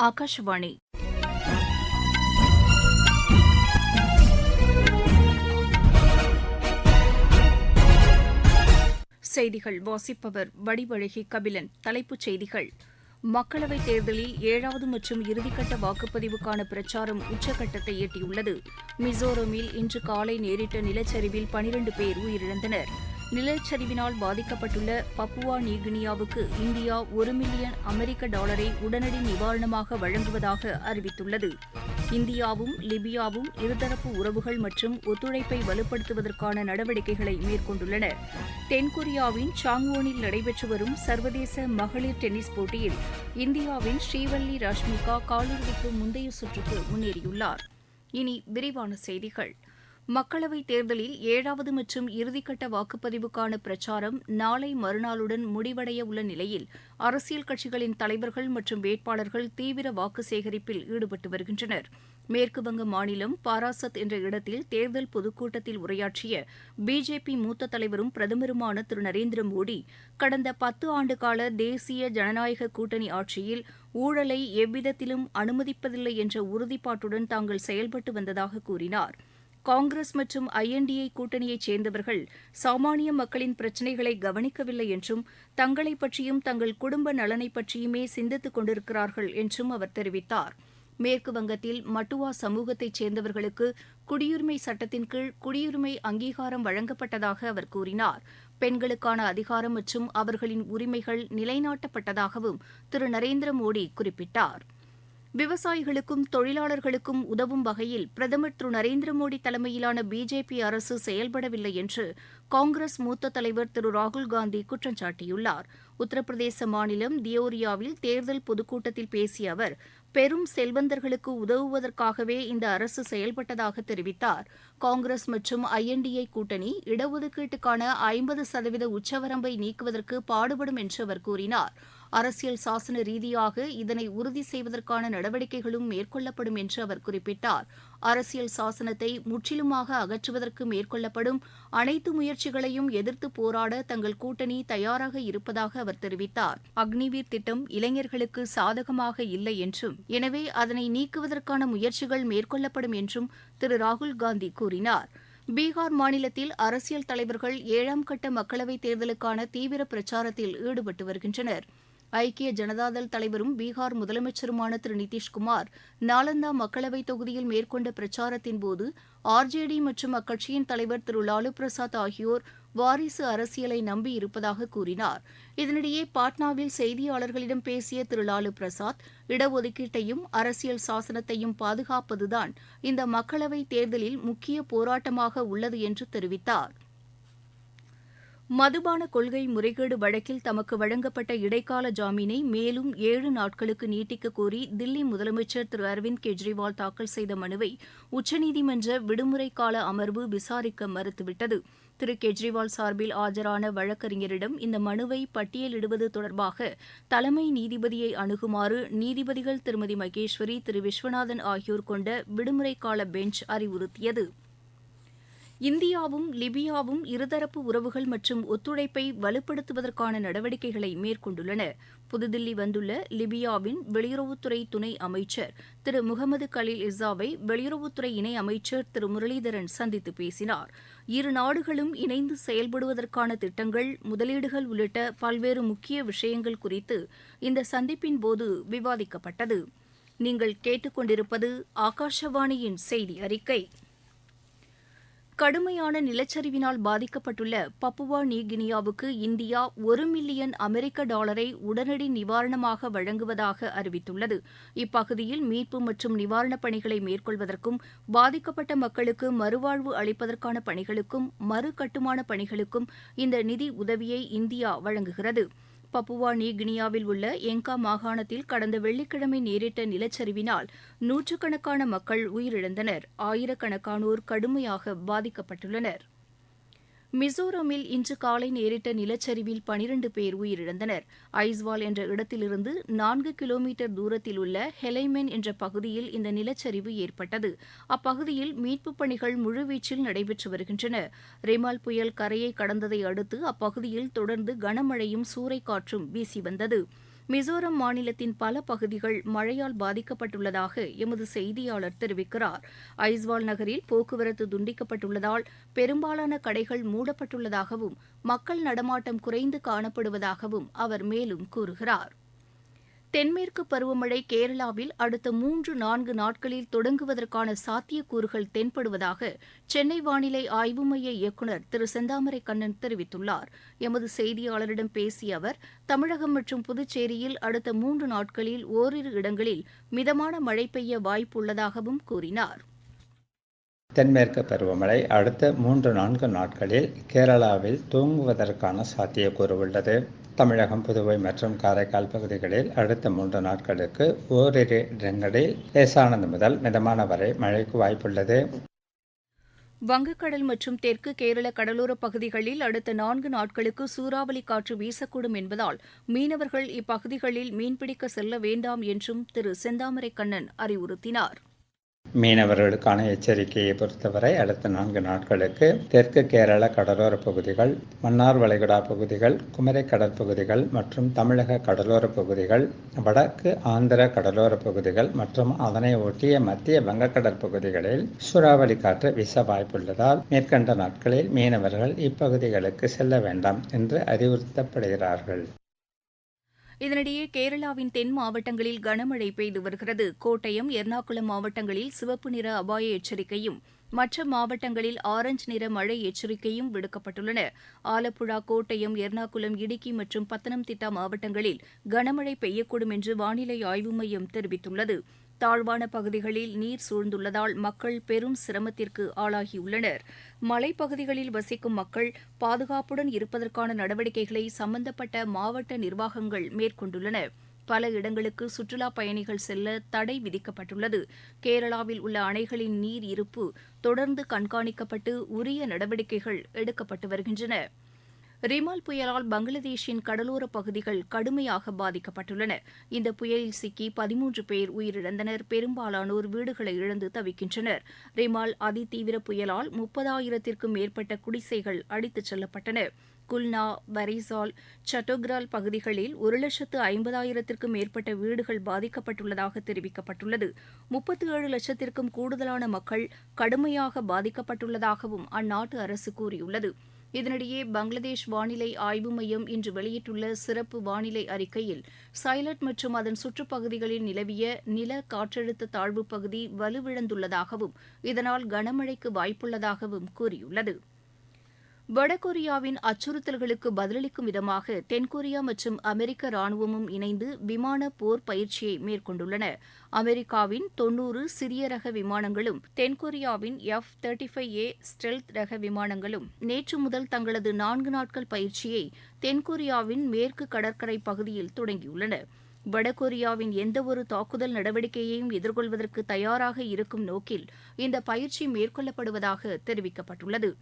ஆகாஷவாணி செய்திகள் வாசிப்பவர் வடிவழகி கபிலன் தலைப்புச் செய்திகள். மக்களவைத் தேர்தலில் ஏழாவது மற்றும் இறுதிக்கட்ட வாக்குப்பதிவுக்கான பிரச்சாரம் உச்சக்கட்டத்தை எட்டியுள்ளது. மிசோரமில் இன்று காலை நேரிட்ட நிலச்சரிவில் பனிரண்டு பேர் உயிரிழந்தனர். நிலச்சரிவினால் பாதிக்கப்பட்டுள்ள பப்புவா நியூகினியாவுக்கு இந்தியா ஒரு மில்லியன் அமெரிக்க டாலரை உடனடி நிவாரணமாக வழங்குவதாக அறிவித்துள்ளது. இந்தியாவும் லிபியாவும் இருதரப்பு உறவுகள் மற்றும் ஒத்துழைப்பை வலுப்படுத்துவதற்கான நடவடிக்கைகளை மேற்கொண்டுள்ளன. தென்கொரியாவின் சாங்வோனில் நடைபெற்று வரும் சர்வதேச மகளிர் டென்னிஸ் போட்டியில் இந்தியாவின் ஸ்ரீவல்லி ராஷ்மிகா காலிறுதிக்கு முந்தைய சுற்றுக்கு முன்னேறியுள்ளார். இனி விரிவான செய்திகள். மக்களவைத் தேர்தலில் ஏழாவது மற்றும் இறுதிக்கட்ட வாக்குப்பதிவுக்கான பிரச்சாரம் நாளை மறுநாளுடன் முடிவடைய உள்ள நிலையில் அரசியல் கட்சிகளின் தலைவர்கள் மற்றும் வேட்பாளர்கள் தீவிர வாக்கு சேகரிப்பில் ஈடுபட்டு வருகின்றனர். மேற்குவங்க மாநிலம் பாராசத் என்ற இடத்தில் தேர்தல் பொதுக்கூட்டத்தில் உரையாற்றிய பிஜேபி மூத்த தலைவரும் பிரதமருமான திரு நரேந்திர மோடி கடந்த பத்து ஆண்டுகால தேசிய ஜனநாயக கூட்டணி ஆட்சியில் ஊழலை எவ்விதத்திலும் அனுமதிப்பதில்லை என்ற உறுதிப்பாட்டுடன் தாங்கள் செயல்பட்டு வந்ததாக கூறினார். காங்கிரஸ் மற்றும் ஐஎன்டிஏ கூட்டணியைச் சேர்ந்தவர்கள் சாமானிய மக்களின் பிரச்சினைகளை கவனிக்கவில்லை என்றும் தங்களைப் பற்றியும் தங்கள் குடும்ப நலனைப் பற்றியுமே சிந்தித்துக் கொண்டிருக்கிறார்கள் என்றும் அவர் தெரிவித்தார். மேற்கு வங்கத்தில் மட்டுவா சமூகத்தைச் சேர்ந்தவர்களுக்கு குடியுரிமை சட்டத்தின் கீழ் குடியுரிமை அங்கீகாரம் வழங்கப்பட்டதாக அவர் கூறினார். பெண்களுக்கான அதிகாரம் மற்றும் அவர்களின் உரிமைகள் நிலைநாட்டப்பட்டதாகவும் திரு. நரேந்திர மோடி குறிப்பிட்டார். விவசாயிகளுக்கும் தொழிலாளர்களுக்கும் உதவும் வகையில் பிரதமர் திரு. நரேந்திர மோடி தலைமையிலான பிஜேபி அரசு செயல்படவில்லை என்று காங்கிரஸ் மூத்த தலைவர் திரு. ராகுல்காந்தி குற்றம் சாட்டியுள்ளார். உத்தரப்பிரதேச மாநிலம் தியோரியாவில் தேர்தல் பொதுக்கூட்டத்தில் பேசிய அவர் பெரும் செல்வந்தர்களுக்கு உதவுவதற்காகவே இந்த அரசு செயல்பட்டதாக தெரிவித்தார். காங்கிரஸ் மற்றும் ஐஎன்டிஏ கூட்டணி இடஒதுக்கீட்டுக்கான ஐம்பது சதவீத உச்சவரம்பை நீக்குவதற்கு பாடுபடும் என்று அவர் கூறினார். அரசியல் சாசன ரீதியாக இதனை உறுதி செய்வதற்கான நடவடிக்கைகளும் மேற்கொள்ளப்படும் என்று அவர் குறிப்பிட்டார். அரசியல் சாசனத்தை முற்றிலுமாக அகற்றுவதற்கு மேற்கொள்ளப்படும் அனைத்து முயற்சிகளையும் எதிர்த்து போராட தங்கள் கூட்டணி தயாராக இருப்பதாக அவர் தெரிவித்தார். அக்னிவீர் திட்டம் இளைஞர்களுக்கு சாதகமாக இல்லை என்றும் எனவே அதனை நீக்குவதற்கான முயற்சிகள் மேற்கொள்ளப்படும் என்றும் திரு. ராகுல்காந்தி கூறினார். பீகார் மாநிலத்தில் அரசியல் தலைவர்கள் ஏழாம் கட்ட மக்களவைத் தேர்தலுக்கான தீவிர பிரச்சாரத்தில் ஈடுபட்டு வருகின்றனர். ஐக்கிய ஜனதாதள் தலைவரும் பீகார் முதலமைச்சருமான திரு நிதிஷ்குமார் நாலந்தா மக்களவைத் தொகுதியில் மேற்கொண்ட பிரச்சாரத்தின்போது ஆர்ஜேடி மற்றும் அக்கட்சியின் தலைவர் திரு லாலு பிரசாத் ஆகியோர் வாரிசு அரசியலை நம்பியிருப்பதாக கூறினார். இதனிடையே பாட்னாவில் செய்தியாளர்களிடம் பேசிய திரு லாலு பிரசாத் இடஒதுக்கீட்டையும் அரசியல் சாசனத்தையும் பாதுகாப்பதுதான் இந்த மக்களவைத் தேர்தலில் முக்கிய போராட்டமாக உள்ளது என்று தெரிவித்தார். மதுபான கொள்கை முறைகேடு வழக்கில் தமக்கு வழங்கப்பட்ட இடைக்கால ஜாமீனை மேலும் ஏழு நாட்களுக்கு நீட்டிக்க கோரி தில்லி முதலமைச்சர் திரு அரவிந்த் கெஜ்ரிவால் தாக்கல் செய்த மனுவை உச்சநீதிமன்ற விடுமுறைக்கால அமர்வு விசாரிக்க மறுத்துவிட்டது. திரு கெஜ்ரிவால் சார்பில் ஆஜரான வழக்கறிஞரிடம் இந்த மனுவை பட்டியலிடுவது தொடர்பாக தலைமை நீதிபதியை அணுகுமாறு நீதிபதிகள் திருமதி மகேஸ்வரி திரு விஸ்வநாதன் ஆகியோர் கொண்ட விடுமுறைக்கால பெஞ்ச் அறிவுறுத்தியது. இந்தியாவும் லிபியாவும் இருதரப்பு உறவுகள் மற்றும் ஒத்துழைப்பை வலுப்படுத்துவதற்கான நடவடிக்கைகளை மேற்கொண்டுள்ளன. புதுதில்லி வந்துள்ள லிபியாவின் வெளியுறவுத்துறை துணை அமைச்சர் திரு முகமது கலீல் இசாவை வெளியுறவுத்துறை இணை அமைச்சர் திரு முரளிதரன் சந்தித்து பேசினார். இரு நாடுகளும் இணைந்து செயல்படுவதற்கான திட்டங்கள் முதலீடுகள் உள்ளிட்ட பல்வேறு முக்கிய விஷயங்கள் குறித்து இந்த சந்திப்பின் போது விவாதிக்கப்பட்டது. நீங்கள் கேட்டுக்கொண்டிருப்பது ஆகாஷவாணியின் செய்தி அறிக்கை. கடுமையான நிலச்சரிவினால் பாதிக்கப்பட்டுள்ள பப்புவா நியூகினியாவுக்கு இந்தியா ஒரு மில்லியன் அமெரிக்க டாலரை உடனடி நிவாரணமாக வழங்குவதாக அறிவித்துள்ளது. இப்பகுதியில் மீட்பு மற்றும் நிவாரணப் பணிகளை மேற்கொள்வதற்கும் பாதிக்கப்பட்ட மக்களுக்கு மறுவாழ்வு அளிப்பதற்கான பணிகளுக்கும் மறு கட்டுமான பணிகளுக்கும் இந்த நிதி உதவியை இந்தியா வழங்குகிறது. பப்புவா நியூகினியாவில் உள்ள எங்கா மாகாணத்தில் கடந்த வெள்ளிக்கிழமை நேரிட்ட நிலச்சரிவினால் நூற்றுக்கணக்கான மக்கள் உயிரிழந்தனர். ஆயிரக்கணக்கானோர் கடுமையாக பாதிக்கப்பட்டுள்ளனர். மிசோரமில் இன்று காலை நேரிட்ட நிலச்சரிவில் பனிரண்டு பேர் உயிரிழந்தனர். ஐஸ்வால் என்ற இடத்திலிருந்து நான்கு கிலோமீட்டர் தூரத்தில் உள்ள ஹெலைமென் என்ற பகுதியில் இந்த நிலச்சரிவு ஏற்பட்டது. அப்பகுதியில் மீட்புப் பணிகள் முழுவீச்சில் நடைபெற்று வருகின்றன. ரெமால் புயல் கரையை கடந்ததை அடுத்து அப்பகுதியில் தொடர்ந்து கனமழையும் சூறைக்காற்றும் வீசி வந்தது. மிசோரம் மாநிலத்தின் பல பகுதிகள் மழையால் பாதிக்கப்பட்டுள்ளதாக எமது செய்தியாளர் தெரிவிக்கிறார். ஐஸ்வால் நகரில் போக்குவரத்து துண்டிக்கப்பட்டுள்ளதால் பெரும்பாலான கடைகள் மூடப்பட்டுள்ளதாகவும் மக்கள் நடமாட்டம் குறைந்து காணப்படுவதாகவும் அவர் மேலும் கூறுகிறார். தென்மேற்கு பருவமழை கேரளாவில் அடுத்த மூன்று நான்கு நாட்களில் தொடங்குவதற்கான சாத்தியக்கூறுகள் தென்படுவதாக சென்னை வானிலை ஆய்வு மைய இயக்குநர் திரு. செந்தாமரை கண்ணன் தெரிவித்துள்ளார். எமது செய்தியாளரிடம் பேசிய அவர் தமிழகம் மற்றும் புதுச்சேரியில் அடுத்த மூன்று நாட்களில் ஓரிரு இடங்களில் மிதமான மழை பெய்ய வாய்ப்புள்ளதாகவும் கூறினார். தென்மேற்கு பருவமழை அடுத்த மூன்று நான்கு நாட்களில் கேரளாவில் தூங்குவதற்கான சாத்தியக்கூறு உள்ளது. தமிழகம் புதுவை மற்றும் காரைக்கால் பகுதிகளில் அடுத்த மூன்று நாட்களுக்கு ஓரிரு இடங்களில் லேசானது முதல் மிதமான வரை மழைக்கு வாய்ப்புள்ளது. வங்கக்கடல் மற்றும் தெற்கு கேரள கடலோரப் பகுதிகளில் அடுத்த நான்கு நாட்களுக்கு சூறாவளி காற்று வீசக்கூடும் என்பதால் மீனவர்கள் இப்பகுதிகளில் மீன்பிடிக்க செல்ல வேண்டாம் என்றும் திரு செந்தாமரை கண்ணன் அறிவுறுத்தினார். மீனவர்களுக்கான எச்சரிக்கையை பொறுத்தவரை அடுத்த நான்கு நாட்களுக்கு தெற்கு கேரள கடலோர பகுதிகள் மன்னார் வளைகுடா பகுதிகள் குமரி கடற்பகுதிகள் மற்றும் தமிழக கடலோர பகுதிகள் வடக்கு ஆந்திர கடலோர பகுதிகள் மற்றும் அதனை ஒட்டிய மத்திய வங்கக்கடல் பகுதிகளில் சூறாவளி காற்று வீச வாய்ப்புள்ளதால் மேற்கண்ட நாட்களில் மீனவர்கள் இப்பகுதிகளுக்கு செல்ல வேண்டாம் என்று அறிவுறுத்தப்படுகிறார்கள். இதனிடையே கேரளாவின் தென் மாவட்டங்களில் கனமழை பெய்து வருகிறது. கோட்டயம் எர்ணாகுளம் மாவட்டங்களில் சிவப்பு நிற அபாய எச்சரிக்கையும் மற்ற மாவட்டங்களில் ஆரஞ்ச் நிற மழை எச்சரிக்கையும் விடுக்கப்பட்டுள்ளன. ஆலப்புழா கோட்டயம் எர்ணாகுளம் இடுக்கி மற்றும் பத்தனம்திட்டா மாவட்டங்களில் கனமழை பெய்யக்கூடும் என்று வானிலை ஆய்வு மையம் தெரிவித்துள்ளது. தாழ்வான பகுதிகளில் நீர் சூழ்ந்துள்ளதால் மக்கள் பெரும் சிரமத்திற்கு ஆளாகியுள்ளனர். மலைப்பகுதிகளில் வசிக்கும் மக்கள் பாதுகாப்புடன் இருப்பதற்கான நடவடிக்கைகளை சம்பந்தப்பட்ட மாவட்ட நிர்வாகங்கள் மேற்கொண்டுள்ளன. பல இடங்களுக்கு சுற்றுலாப் பயணிகள் செல்ல தடை விதிக்கப்பட்டுள்ளது. கேரளாவில் உள்ள அணைகளின் நீர் இருப்பு தொடர்ந்து கண்காணிக்கப்பட்டு உரிய நடவடிக்கைகள் எடுக்கப்பட்டு வருகின்றன. ரிமால் புயலால் பங்களாதேஷின் கடலோர பகுதிகள் கடுமையாக பாதிக்கப்பட்டுள்ளன. இந்த புயலில் சிக்கி பதிமூன்று பேர் உயிரிழந்தனர். பெரும்பாலானோர் வீடுகளை இழந்து தவிக்கின்றனர். ரிமால் அதிதீவிர புயலால் முப்பதாயிரத்திற்கும் மேற்பட்ட குடிசைகள் அடித்துச் செல்லப்பட்டன. குல்னா வரிசால் சட்டோக்ரால் பகுதிகளில் ஒரு லட்சத்து ஐம்பதாயிரத்திற்கும் மேற்பட்ட வீடுகள் பாதிக்கப்பட்டுள்ளதாக தெரிவிக்கப்பட்டுள்ளது. முப்பத்தி ஏழு லட்சத்திற்கும் கூடுதலான மக்கள் கடுமையாக பாதிக்கப்பட்டுள்ளதாகவும் அந்நாட்டு அரசு கூறியுள்ளது. இதனிடையே பங்களாதேஷ் வானிலை ஆய்வு மையம் இன்று வெளியிட்டுள்ள சிறப்பு வானிலை அறிக்கையில் சைலட் மற்றும் அதன் சுற்றுப்பகுதிகளில் நிலவிய நில காற்றழுத்த தாழ்வுப் பகுதி வலுவிழந்துள்ளதாகவும் இதனால் கனமழைக்கு வாய்ப்புள்ளதாகவும் கூறியுள்ளது. வடகொரியாவின் அச்சுறுத்தல்களுக்கு பதிலளிக்கும் விதமாக தென்கொரியா மற்றும் அமெரிக்க ராணுவமும் இணைந்து விமான போர் பயிற்சியை மேற்கொண்டுள்ளன. அமெரிக்காவின் தொன்னூறு சிறிய ரக விமானங்களும் தென்கொரியாவின் F thirty five A stealth ரக விமானங்களும் நேற்று முதல் தங்களது நான்கு நாட்கள் பயிற்சியை தென்கொரியாவின் மேற்கு கடற்கரை பகுதியில் தொடங்கியுள்ளன. வடகொரியாவின் எந்தவொரு தாக்குதல் நடவடிக்கையையும் எதிர்கொள்வதற்கு தயாராக இருக்கும் நோக்கில் இந்த பயிற்சி மேற்கொள்ளப்படுவதாக தெரிவிக்கப்பட்டுள்ளது.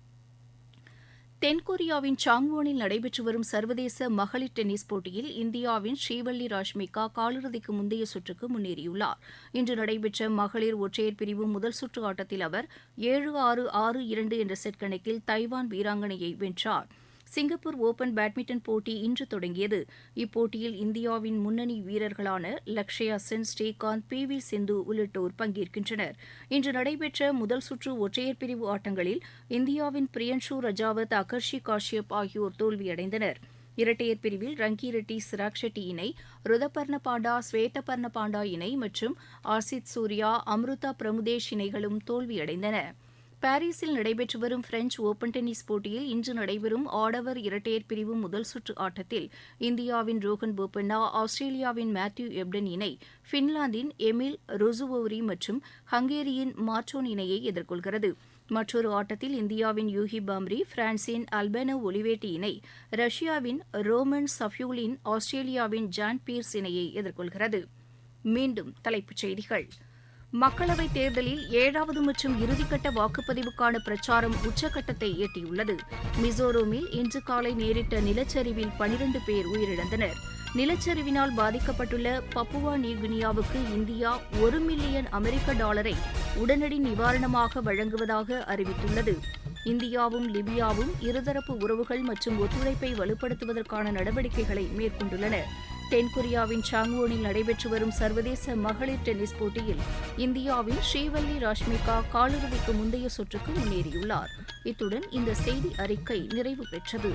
தென்கொரியாவின் சாங்வோனில் நடைபெற்று வரும் சர்வதேச மகளிர் டென்னிஸ் போட்டியில் இந்தியாவின் ஸ்ரீவள்ளி ராஷ்மிகா காலிறுதிக்கு முந்தைய சுற்றுக்கு முன்னேறியுள்ளார். இன்று நடைபெற்ற மகளிர் ஒற்றையர் பிரிவு முதல் சுற்று ஆட்டத்தில் அவர் ஏழு ஆறு ஆறு இரண்டு என்ற செட் கணக்கில் தைவான் வீராங்கனையை வென்றார். சிங்கப்பூர் ஓபன் பேட்மிண்டன் போட்டி இன்று தொடங்கியது. இப்போட்டியில் இந்தியாவின் முன்னணி வீரர்களான லக்ஷயா சென் ஸ்ரீகாந்த் பி வி சிந்து உள்ளிட்டோர் பங்கேற்கின்றனர். இன்று நடைபெற்ற முதல் சுற்று ஒற்றையர் பிரிவு ஆட்டங்களில் இந்தியாவின் பிரியன்ஷு ரஜாவத் அகர்ஷி காஷ்யப் ஆகியோர் தோல்வியடைந்தனர். இரட்டையர் பிரிவில் ரங்கி ரெட்டி சிராக் ஷெட்டி இணை ருதபர்ண பாண்டா ஸ்வேதபர்ண பாண்டா இணை மற்றும் ஆசித் சூர்யா அம்ருதா பிரமுதேஷ் இணைகளும் தோல்வியடைந்தன. பாரிஸில் நடைபெற்று வரும் பிரெஞ்ச் ஓபன் டென்னிஸ் போட்டியில் இன்று நடைபெறும் ஆடவர் இரட்டையர் பிரிவு முதல் சுற்று ஆட்டத்தில் இந்தியாவின் ரோஹன் போபண்ணா ஆஸ்திரேலியாவின் மேத்யூ எப்டன் இணை பின்லாந்தின் எமில் ருசுவோரி மற்றும் ஹங்கேரியின் மார்டோன் இணையை எதிர்கொள்கிறது. மற்றொரு ஆட்டத்தில் இந்தியாவின் யூகி பாம்ரி பிரான்சின் அல்பனோ ஒலிவேட்டி இணை ரஷ்யாவின் ரோமன் சஃப்யூலின் ஆஸ்திரேலியாவின் ஜான் பீர்ஸ் இணையை எதிர்கொள்கிறது. மீண்டும் தலைப்புச் செய்திகள். மக்களவைத் தேர்தலில் ஏழாவது மற்றும் இறுதிக்கட்ட வாக்குப்பதிவுக்கான பிரச்சாரம் உச்சக்கட்டத்தை எட்டியுள்ளது. மிசோரமில் இன்று காலை நேரிட்ட நிலச்சரிவில் பனிரண்டு பேர் உயிரிழந்தனர். நிலச்சரிவினால் பாதிக்கப்பட்டுள்ள பப்புவா நியூகினியாவுக்கு இந்தியா ஒரு மில்லியன் அமெரிக்க டாலரை உடனடி நிவாரணமாக வழங்குவதாக அறிவித்துள்ளது. இந்தியாவும் லிபியாவும் இருதரப்பு உறவுகள் மற்றும் ஒத்துழைப்பை வலுப்படுத்துவதற்கான நடவடிக்கைகளை மேற்கொண்டுள்ளன. தென்கொரியாவின் சாங்வோனில் நடைபெற்று வரும் சர்வதேச மகளிர் டென்னிஸ் போட்டியில் இந்தியாவின் ஸ்ரீவல்லி ராஷ்மிகா காலிறுதிக்கு முந்தைய சுற்றுக்கு முன்னேறியுள்ளார். இத்துடன் இந்த செய்தி அறிக்கை நிறைவு பெற்றது.